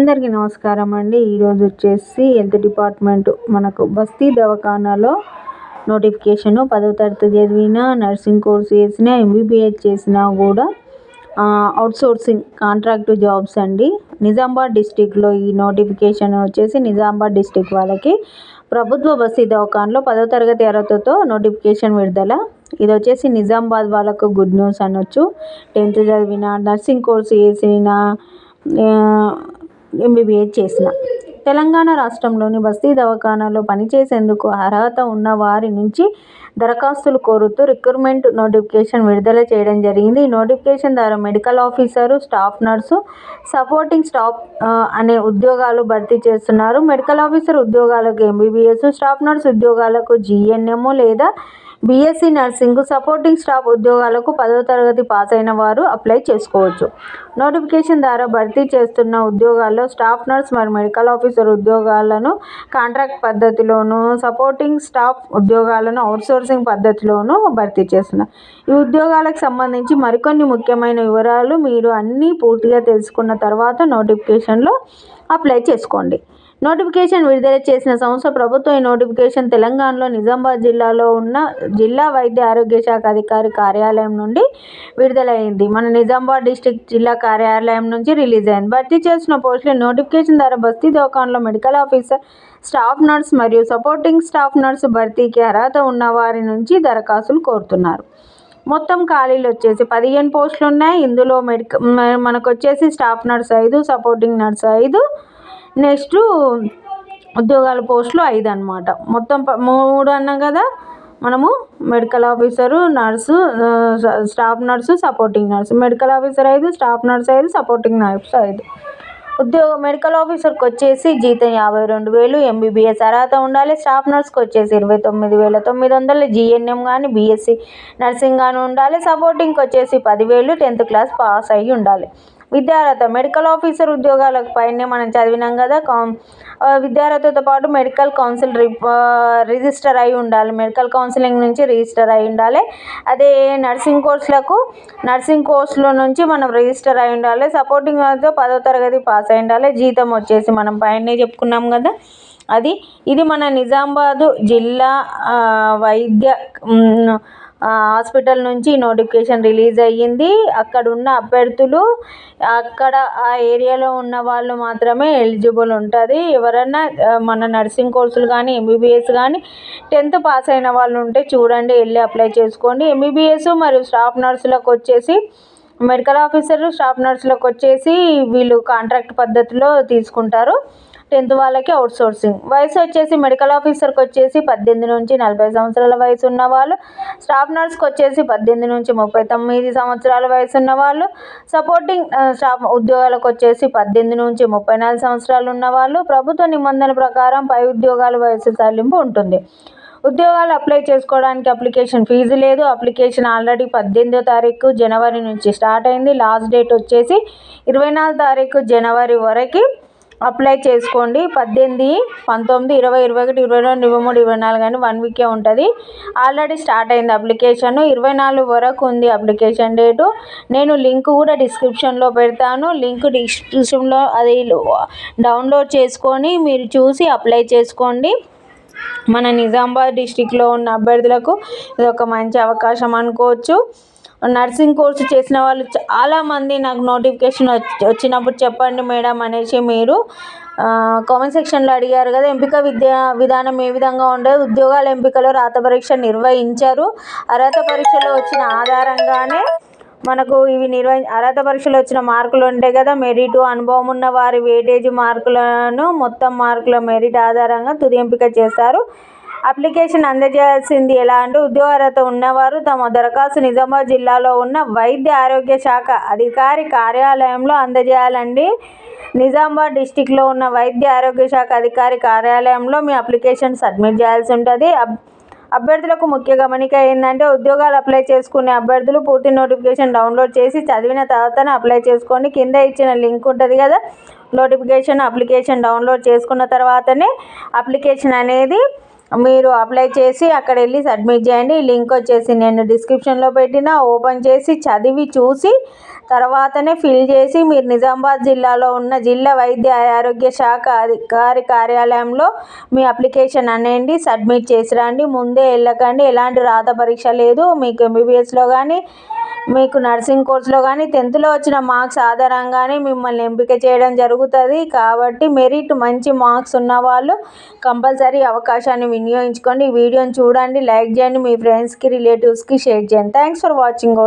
అందరికీ నమస్కారం అండి. ఈరోజు వచ్చేసి హెల్త్ డిపార్ట్మెంట్ మనకు బస్తీ దవాఖానాలో నోటిఫికేషను పదవ తరగతి చదివిన నర్సింగ్ కోర్స్ చేసిన ఎంబీబీఎస్ చేసినా కూడా అవుట్సోర్సింగ్ కాంట్రాక్ట్ జాబ్స్ అండి. నిజామాబాద్ డిస్టిక్లో ఈ నోటిఫికేషన్ వచ్చేసి నిజామాబాద్ డిస్టిక్ వాళ్ళకి. ప్రభుత్వ బస్తీ దవాఖానలో పదవ తరగతి అర్హతతో నోటిఫికేషన్ విడుదల. ఇది వచ్చేసి నిజామాబాద్ వాళ్ళకు గుడ్ న్యూస్ అనొచ్చు. టెన్త్ చదివిన నర్సింగ్ కోర్స్ చేసిన ఎంబీబీఎస్ చేసిన. తెలంగాణ రాష్ట్రంలోని బస్తీ దవాఖానాలో పనిచేసేందుకు అర్హత ఉన్న వారి నుంచి దరఖాస్తులు కోరుతూ రిక్రూట్మెంట్ నోటిఫికేషన్ విడుదల చేయడం జరిగింది. ఈ నోటిఫికేషన్ ద్వారా medical officer staff nurse supporting staff అనే ఉద్యోగాలు భర్తీ చేస్తున్నారు. మెడికల్ ఆఫీసర్ ఉద్యోగాలకు ఎంబీబీఎస్ స్టాఫ్ నర్స్ ఉద్యోగాలకు జిఎన్ఎం లేదా బీఎస్సీ నర్సింగ్ సపోర్టింగ్ స్టాఫ్ ఉద్యోగాలకు పదవ తరగతి పాస్ అయిన వారు అప్లై చేసుకోవచ్చు. నోటిఫికేషన్ ద్వారా భర్తీ చేస్తున్న ఉద్యోగాల్లో స్టాఫ్ నర్స్ మరియు మెడికల్ ఆఫీసర్ ఉద్యోగాలను కాంట్రాక్ట్ పద్ధతిలోను సపోర్టింగ్ స్టాఫ్ ఉద్యోగాలను అవుట్సోర్సింగ్ పద్ధతిలోనూ భర్తీ చేస్తున్నారు ఈ ఉద్యోగాలకు సంబంధించి మరికొన్ని ముఖ్యమైన వివరాలు మీరు అన్నీ పూర్తిగా తెలుసుకున్న తర్వాత నోటిఫికేషన్లో అప్లై చేసుకోండి. నోటిఫికేషన్ విడుదల చేసిన సంస్థ ప్రభుత్వం ఈ నోటిఫికేషన్ తెలంగాణలో నిజామాబాద్ జిల్లాలో ఉన్న జిల్లా వైద్య ఆరోగ్య శాఖ అధికారి కార్యాలయం నుండి విడుదలైంది. మన నిజామాబాద్ డిస్టిక్ జిల్లా కార్యాలయం నుంచి రిలీజ్ అయింది. భర్తీ చేసిన పోస్టులు నోటిఫికేషన్ ద్వారా బస్తీ దోకాన్లో మెడికల్ ఆఫీసర్ స్టాఫ్ నర్స్ మరియు సపోర్టింగ్ స్టాఫ్ నర్స్ భర్తీకి అర్హత ఉన్న వారి నుంచి దరఖాస్తులు కోరుతున్నారు. మొత్తం ఖాళీలు వచ్చేసి పదిహేను పోస్టులు ఉన్నాయి. ఇందులో మెడిక మనకు వచ్చేసి స్టాఫ్ నర్స్ ఐదు సపోర్టింగ్ నర్స్ ఐదు నెక్స్ట్ ఉద్యోగాల పోస్టులు ఐదు అనమాట మొత్తం మూడు అన్నాం కదా మనము medical officer nurse staff nurse supporting nurse. Medical officer ఐదు స్టాఫ్ నర్స్ ఐదు సపోర్టింగ్ నర్స్ ఐదు. ఉద్యోగ మెడికల్ ఆఫీసర్కి వచ్చేసి జీతం యాభై రెండు వేలు ఎంబీబీఎస్ అర్హత ఉండాలి. స్టాఫ్ నర్స్కి వచ్చేసి ఇరవై తొమ్మిది వేల తొమ్మిది వందలు జీఎన్ఎం కానీ బీఎస్సీ నర్సింగ్ కానీ ఉండాలి. సపోర్టింగ్కి వచ్చేసి పదివేలు టెన్త్ క్లాస్ పాస్ అయ్యి ఉండాలి. విద్యార్హత మెడికల్ ఆఫీసర్ ఉద్యోగాలకు పైన మనం చదివినాం కదా విద్యార్హతతో పాటు మెడికల్ కౌన్సిల్ రిజిస్టర్ అయి ఉండాలి. మెడికల్ కౌన్సిలింగ్ నుంచి రిజిస్టర్ అయి ఉండాలి. అదే నర్సింగ్ కోర్సులకు నర్సింగ్ కోర్సులో నుంచి మనం రిజిస్టర్ అయి ఉండాలి. సపోర్టింగ్ పదో తరగతి పాస్ అయి ఉండాలి. జీతం వచ్చేసి మనం పైనే చెప్పుకున్నాం కదా. అది ఇది మన నిజామాబాదు జిల్లా వైద్య హాస్పిటల్ నుంచి నోటిఫికేషన్ రిలీజ్ అయ్యింది. అక్కడ ఉన్న అభ్యర్థులు అక్కడ ఆ ఏరియాలో ఉన్న వాళ్ళు మాత్రమే ఎలిజిబుల్ ఉంటుంది. ఎవరన్నా మన నర్సింగ్ కోర్సులు కానీ ఎంబీబీఎస్ కానీ టెన్త్ పాస్ అయిన వాళ్ళు ఉంటే చూడండి వెళ్ళి అప్లై చేసుకోండి. ఎంబీబీఎస్ మరియు స్టాఫ్ నర్సులకు వచ్చేసి మెడికల్ ఆఫీసర్ స్టాఫ్ నర్సులకు వచ్చేసి వీళ్ళు కాంట్రాక్ట్ పద్ధతిలో తీసుకుంటారు. టెన్త్ వాళ్ళకి అవుట్ సోర్సింగ్ వయసు వచ్చేసి మెడికల్ ఆఫీసర్కి వచ్చేసి పద్దెనిమిది నుంచి నలభై సంవత్సరాల వయసు ఉన్న వాళ్ళు స్టాఫ్ నర్స్కి వచ్చేసి పద్దెనిమిది నుంచి ముప్పై తొమ్మిది సంవత్సరాల వయసు ఉన్న వాళ్ళు సపోర్టింగ్ స్టాఫ్ ఉద్యోగాలకు వచ్చేసి పద్దెనిమిది నుంచి ముప్పై నాలుగు సంవత్సరాలు ఉన్న వాళ్ళు ప్రభుత్వ నిబంధనల ప్రకారం పై ఉద్యోగాల వయసు సల్లింపు ఉంటుంది. ఉద్యోగాలు అప్లై చేసుకోవడానికి అప్లికేషన్ ఫీజు లేదు. అప్లికేషన్ ఆల్రెడీ పద్దెనిమిదో తారీఖు జనవరి నుంచి స్టార్ట్ అయింది. లాస్ట్ డేట్ వచ్చేసి ఇరవై నాలుగు తారీఖు జనవరి వరకు అప్లై చేసుకోండి. పద్దెనిమిది పంతొమ్మిది ఇరవై ఇరవై ఒకటి ఇరవై రెండు ఇరవై మూడు ఇరవై నాలుగు అని వన్ వీకే ఉంటుంది. ఆల్రెడీ స్టార్ట్ అయింది అప్లికేషన్. ఇరవై నాలుగు వరకు ఉంది అప్లికేషన్ డేటు. నేను లింక్ కూడా డిస్క్రిప్షన్లో పెడతాను. లింక్ డిస్క్రిప్షన్లో అది డౌన్లోడ్ చేసుకొని మీరు చూసి అప్లై చేసుకోండి. మన నిజామాబాద్ డిస్టిక్లో ఉన్న అభ్యర్థులకు ఇది ఒక మంచి అవకాశం అనుకోవచ్చు. నర్సింగ్ కోర్సు చేసిన వాళ్ళు చాలామంది నాకు నోటిఫికేషన్ వచ్చినప్పుడు చెప్పండి మేడం అనేసి మీరు కామెంట్ సెక్షన్లో అడిగారు కదా ఎంపిక విద్యా విధానం ఏ విధంగా ఉండదు ఉద్యోగాల ఎంపికలో రాత పరీక్ష నిర్వహించారు అర్హత పరీక్షలో వచ్చిన ఆధారంగానే మనకు ఇవి నిర్వహి అర్హత పరీక్షలో వచ్చిన మార్కులు ఉంటాయి కదా మెరిట్ అనుభవం ఉన్న వారి వేటేజ్ మార్కులను మొత్తం మార్కుల మెరిట్ ఆధారంగా తుది ఎంపిక చేస్తారు. అప్లికేషన్ అందజేయాల్సింది ఎలా అంటే ఉద్యోగర్హత ఉన్నవారు తమ దరఖాస్తు నిజామాబాద్ జిల్లాలో ఉన్న వైద్య ఆరోగ్య శాఖ అధికారి కార్యాలయంలో అందజేయాలండి. నిజామాబాద్ డిస్టిక్లో ఉన్న వైద్య ఆరోగ్య శాఖ అధికారి కార్యాలయంలో మీ అప్లికేషన్ సబ్మిట్ చేయాల్సి ఉంటుంది. అభ్యర్థులకు ముఖ్య గమనిక ఏంటంటే ఉద్యోగాలు అప్లై చేసుకునే అభ్యర్థులు పూర్తి నోటిఫికేషన్ డౌన్లోడ్ చేసి చదివిన తర్వాతనే అప్లై చేసుకోండి. కింద ఇచ్చిన లింక్ ఉంటుంది కదా నోటిఫికేషన్ అప్లికేషన్ డౌన్లోడ్ చేసుకున్న తర్వాతనే అప్లికేషన్ అనేది మీరు అప్లై చేసి అక్కడ వెళ్ళి సబ్మిట్ చేయండి. లింక్ వచ్చేసి నేను డిస్క్రిప్షన్లో పెట్టిన. ఓపెన్ చేసి చదివి చూసి తర్వాతనే ఫిల్ చేసి మీరు నిజామాబాద్ జిల్లాలో ఉన్న జిల్లా వైద్య ఆరోగ్య శాఖ అధికారి కార్యాలయంలో మీ అప్లికేషన్ అనేది సబ్మిట్ చేసి రండి. ముందే వెళ్ళకండి. ఎలాంటి రాత పరీక్ష లేదు. మీకు ఎంబీబీఎస్లో కానీ మీకు నర్సింగ్ కోర్సులో కానీ టెన్త్లో వచ్చిన మార్క్స్ ఆధారంగానే మిమ్మల్ని ఎంపిక చేయడం జరుగుతుంది. కాబట్టి మెరిట్ మంచి మార్క్స్ ఉన్న వాళ్ళు కంపల్సరీ అవకాశాన్ని వినియోగించుకోండి. ఈ వీడియోని చూడండి లైక్ చేయండి. మీ ఫ్రెండ్స్కి రిలేటివ్స్కి షేర్ చేయండి. Thanks for watching